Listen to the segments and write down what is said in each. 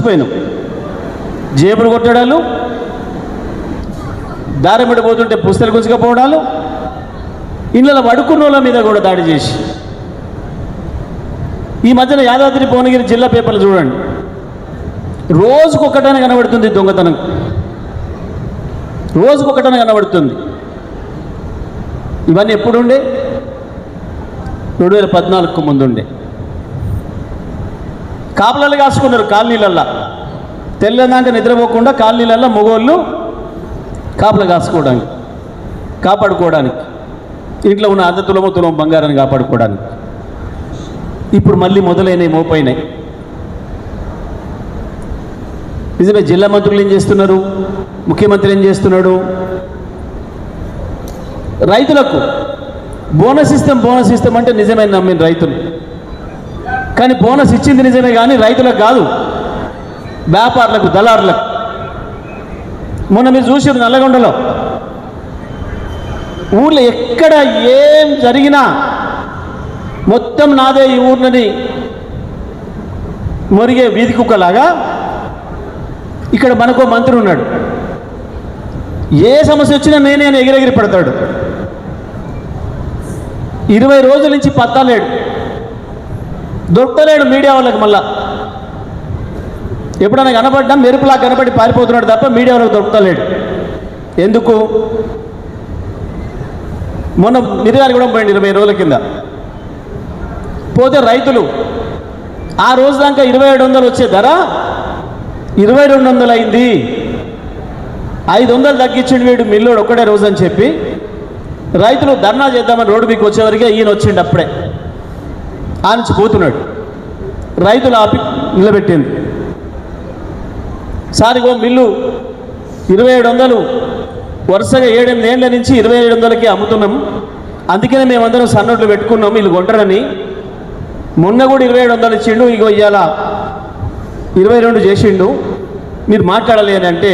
మర్చిపోయినాం. జేబులు కొట్టడాలు దారి పోతుంటే పుస్తలు గుంజుకపోవడాలు ఇళ్ళలో పడుకున్న వాళ్ళ మీద కూడా దాడి చేసి. ఈ మధ్యన యాదాద్రి భువనగిరి జిల్లా పేపర్లు చూడండి. రోజుకు కనబడుతుంది దొంగతనం. రోజుకు ఒకటనే కనబడుతుంది. ఇవన్నీ ఎప్పుడుండే? రెండు వేల పద్నాలుగుకు ముందుండే. కాపలాలు కాసుకున్నారు కాలనీలల్లా. తెల్లదాకా నిద్రపోకుండా కాలనీలల్లా మగోళ్ళు కాపలు కాసుకోవడానికి కాపాడుకోవడానికి ఇంట్లో ఉన్న అర్ధ తులము తులం బంగారాన్ని కాపాడుకోవడానికి. ఇప్పుడు మళ్ళీ మొదలైనవి మోపోయినాయి నిజమే జిల్లా మంత్రులు ఏం చేస్తున్నారు? ముఖ్యమంత్రి ఏం చేస్తున్నాడు? రైతులకు బోనస్ ఇస్తాం బోనస్ ఇస్తాం అంటే నిజమే నమ్మిన రైతులు. కానీ బోనస్ ఇచ్చింది నిజమే కానీ రైతులకు కాదు వ్యాపారులకు దళారులకు. మొన్న మీరు చూసారు నల్లగొండలో. ఊర్లో ఎక్కడ ఏం జరిగినా మొత్తం నాదే ఈ ఊర్లని మొరిగే వీధి కుక్కలాగా ఇక్కడ మనకో మంత్రి ఉన్నాడు. ఏ సమస్య వచ్చినా నేనే అని ఎగిరెగిరి పడతాడు. ఇరవై రోజుల నుంచి పత్తాలేడు. దొరకలేడు మీడియా వాళ్ళకి మళ్ళా. ఎప్పుడైనా కనపడ్డా మెరుపులా కనపడి పారిపోతున్నాడు తప్ప మీడియా వాళ్ళకి దొరకలేడు. ఎందుకు? మొన్న మిరియాలు కూడా పోయింది ఇరవై రోజుల కింద. పోతే రైతులు ఆ రోజు దాకా ఇరవై ఏడు వందలు వచ్చే ధర ఇరవై రెండు వందలు అయింది. ఐదు వందలు తగ్గించిండు వీడు మిల్లోడు ఒక్కడే రోజు అని చెప్పి. రైతులు ధర్నా చేద్దామని రోడ్డు మీకు వచ్చేవరకే ఈయన వచ్చిండు అప్పుడే. ఆనించి పోతున్నాడు. రైతులు ఆపి నిలబెట్టింది. సారిగో మిల్లు ఇరవై ఏడు వందలు వరుసగా ఏడెనిమిది ఏళ్ళ నుంచి ఇరవై ఏడు వందలకి అమ్ముతున్నాం. అందుకనే మేమందరం సన్నోట్లు పెట్టుకున్నాం వీళ్ళు కొంటారని. మొన్న కూడా ఇరవై ఏడు వందలు ఇచ్చిండు ఇగో ఇవాళ ఇరవై రెండు చేసిండు. మీరు మాట్లాడలేదంటే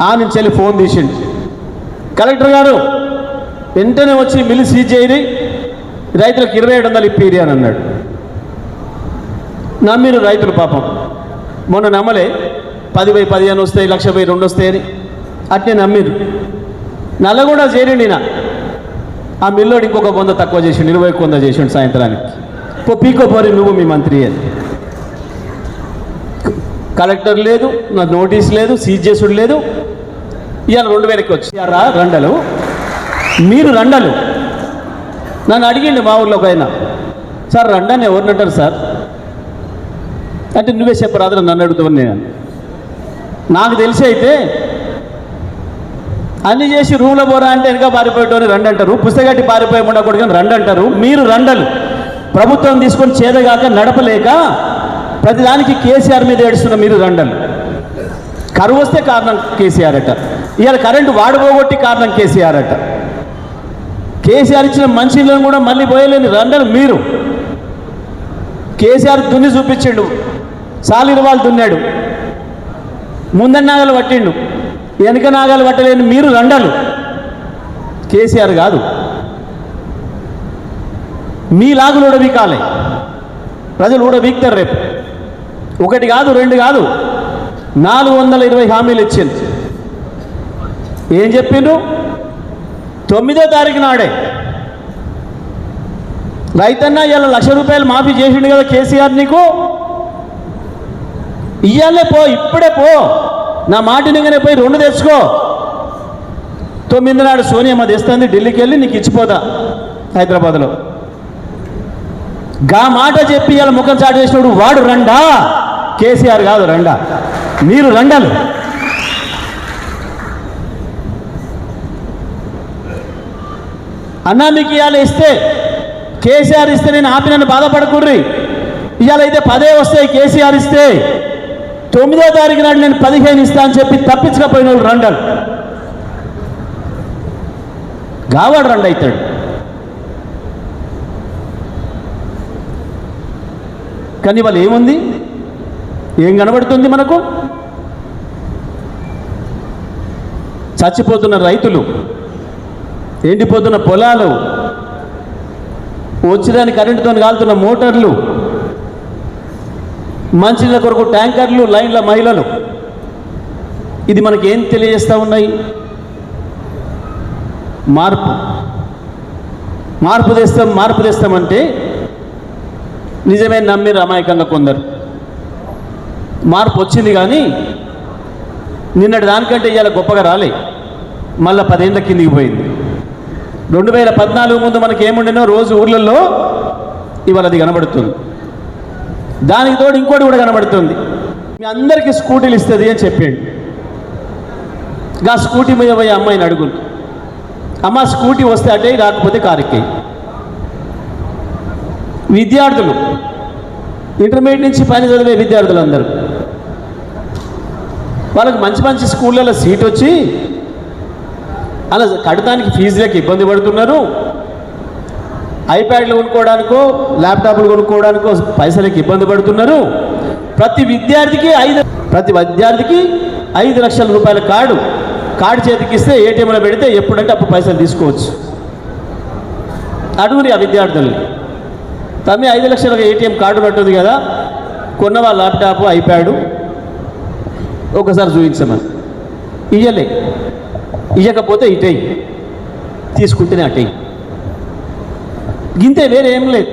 ఆ నుంచి వెళ్ళి ఫోన్ తీసిండు. కలెక్టర్ గారు వెంటనే వచ్చి మిల్లు సీజ్ చేయరి రైతులకు ఇరవై ఏడు వందలు ఇప్పిరి అని అన్నాడు. నమ్మిరు రైతులు పాపం. మొన్న నమ్మలే. పది బై పదిహేను వస్తాయి లక్ష బై రెండు వస్తాయని అట్నే నమ్మిరు. నల్లగొండ చేరిండి నా ఆ మిల్లోడు ఇంకొక వంద తక్కువ చేసిండు ఇరవై ఒక వంద చేసిండు సాయంత్రానికి. పో పీకో పోరి నువ్వు మీ మంత్రి అని. కలెక్టర్ లేదు నా నోటీస్ లేదు సీజ్ చేసుడు లేదు. ఇవాళ రెండు వేలకి వచ్చి రండలు. మీరు రండలు. నన్ను అడిగిండు మా ఊళ్ళో ఒక ఆయన. సార్ రండాన్ని ఎవరిని అంటారు సార్? అంటే నువ్వే చెప్పరాదు నన్ను అడుగుతావు నేను. నాకు తెలిసి అయితే అన్ని చేసి రూమ్లో పోరా అంటే వెనుక పారిపోయేటోని రండి అంటారు. పుస్తకట్టి పారిపోయి ఉండకూడదు కానీ రండి అంటారు. మీరు రండలు. ప్రభుత్వం తీసుకొని చేదగాక నడపలేక ప్రతిదానికి కేసీఆర్ మీద ఏడుస్తున్న మీరు రండలు. కరువు వస్తే కారణం కేసీఆర్ అట. ఇవాళ కరెంటు వాడుకోగొట్టి కారణం కేసీఆర్ అట. కేసీఆర్ ఇచ్చిన మంచిలను కూడా మళ్ళీ పోయలేని రండలు మీరు. కేసీఆర్ దున్ని చూపించిండు. సాలిరువాళ్ళు దున్నాడు. ముందన్న నాగలు పట్టిండు. వెనక నాగాలు పట్టలేని మీరు రండలు కేసీఆర్ కాదు. మీ లాగులు ఊడబీకాలి. ప్రజలు ఊడబీక్తారు రేపు. ఒకటి కాదు రెండు కాదు. నాలుగు వందల ఇరవై హామీలు ఇచ్చింది ఏం చెప్పిండ్రు? తొమ్మిదో తారీఖు నాడే. రైతన్న ఇవాళ లక్ష రూపాయలు మాఫీ చేసిండు కదా కేసీఆర్ నీకు? ఇయ్యాలే పో ఇప్పుడే పో. నా మాట నింగనే పోయి రెండు తెచ్చుకో. తొమ్మిది నాడు సోనియమ్మ తెస్తుంది ఢిల్లీకి వెళ్ళి నీకు ఇచ్చిపోతా హైదరాబాద్లో. గా మాట చెప్పి ఇలా ముఖం చాటు చేసినప్పుడు వాడు రండా? కేసీఆర్ కాదు రండా. మీరు రండాలు. అన్నా మీకు ఇవాళ ఇస్తే కేసీఆర్ ఇస్తే నేను ఆపి నన్ను బాధపడకూడ్రి. ఇవాళ అయితే పదే వస్తాయి కేసీఆర్ ఇస్తే తొమ్మిదో తారీఖు నాడు నేను పదిహేను ఇస్తా అని చెప్పి తప్పించకపోయిన వాళ్ళు రండాలు. గావాడు రండి అవుతాడు కానీ వాళ్ళు ఏముంది? ఏం కనబడుతుంది మనకు? చచ్చిపోతున్న రైతులు ఎండిపోతున్న పొలాలు వచ్చిదాని కరెంటుతో కాలుతున్న మోటార్లు మంచినీళ్ళ కొరకు ట్యాంకర్లు లైన్ల మహిళలు. ఇది మనకి ఏం తెలియజేస్తూ ఉన్నాయి? మార్పు. మార్పు తెస్తాం మార్పు తెస్తామంటే నిజమే నమ్మి అమాయకంగా కొందరు. మార్పు వచ్చింది కానీ నిన్నటి దానికంటే ఇవాళ గొప్పగా రాలే. మళ్ళీ పదేళ్ళ కిందికి పోయింది. రెండు వేల పద్నాలుగు ముందు మనకి ఏముండినో రోజు ఊర్లలో ఇవాళ అది కనబడుతుంది. దానికి తోడు ఇంకోటి కూడా కనబడుతుంది. మీ అందరికీ స్కూటీలు ఇస్తుంది అని చెప్పాడు గా స్కూటీ మీద పోయి అమ్మాయిని అడుగులు అమ్మ స్కూటీ వస్తే అటే రాకపోతే కారెక్కి విద్యార్థులు ఇంటర్మీడియట్ నుంచి పైన చదివే విద్యార్థులు అందరూ వాళ్ళకి మంచి మంచి స్కూళ్ళలో సీట్ వచ్చి అలా కడటానికి ఫీజులకు ఇబ్బంది పడుతున్నారు. ఐప్యాడ్లు కొనుక్కోవడానికో ల్యాప్టాప్లు కొనుక్కోవడానికో పైసలకి ఇబ్బంది పడుతున్నారు. ప్రతి విద్యార్థికి ఐదు ప్రతి విద్యార్థికి ఐదు లక్షల రూపాయల కార్డు కార్డు చేతికిస్తే ఏటీఎంలో పెడితే ఎప్పుడంటే అప్పుడు పైసలు తీసుకోవచ్చు. అడుగురి ఆ విద్యార్థుల్ని. తమ్మి ఐదు లక్షల ఏటీఎం కార్డు ఉన్నట్టుంది కదా కొన్నవా ల్యాప్టాప్ ఐప్యాడు ఒకసారి చూపించమని. ఇయ్యలే. ఇయ్యకపోతే ఇటేయి. తీసుకుంటేనే అటేయి. గింతే వేరే ఏం లేదు.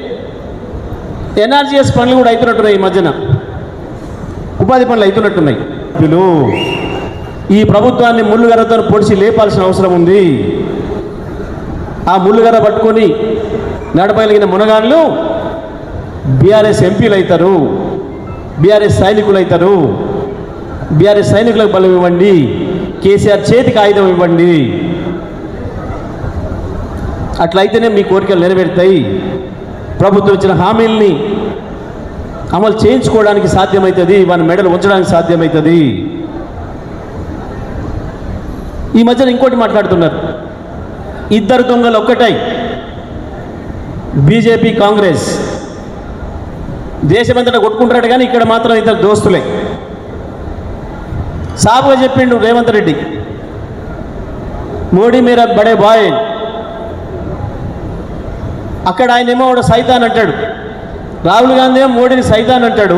ఎన్ఆర్జీఎస్ పనులు కూడా అవుతున్నట్టున్నాయి ఈ మధ్యన. ఉపాధి పనులు అవుతున్నట్టున్నాయి వీళ్ళు ఈ ప్రభుత్వాన్ని ముళ్ళుగర్రతో పొడిచి లేపాల్సిన అవసరం ఉంది. ఆ ముళ్ళుగర్ర పట్టుకొని నడపగలిగిన మునగాళ్ళు బీఆర్ఎస్ ఎంపీలు అవుతారు. బీఆర్ఎస్ సైనికులు అవుతారు. బీఆర్ఎస్ సైనికులకు బలం ఇవ్వండి. కేసీఆర్ చేతికి ఆయుధం ఇవ్వండి. అట్లయితేనే మీ కోరికలు నెరవేరుతాయి. ప్రభుత్వం ఇచ్చిన హామీల్ని అమలు చేయించుకోవడానికి సాధ్యమవుతుంది వాని మెడలు ఉంచడానికి సాధ్యమవుతుంది ఈ మధ్యన ఇంకోటి మాట్లాడుతున్నారు. ఇద్దరు దొంగలు ఒక్కటై. బీజేపీ కాంగ్రెస్ దేశమంతటా కొట్టుకుంటారట కానీ ఇక్కడ మాత్రం ఇద్దరు దోస్తులే. సాఫ్గా చెప్పిండు రేవంత్ రెడ్డి. మోడీ మీర బడే బాయ్. అక్కడ ఆయన ఏమో సైతాన్ అంటాడు. రాహుల్ గాంధీ మోడీని సైతాన్ అంటాడు.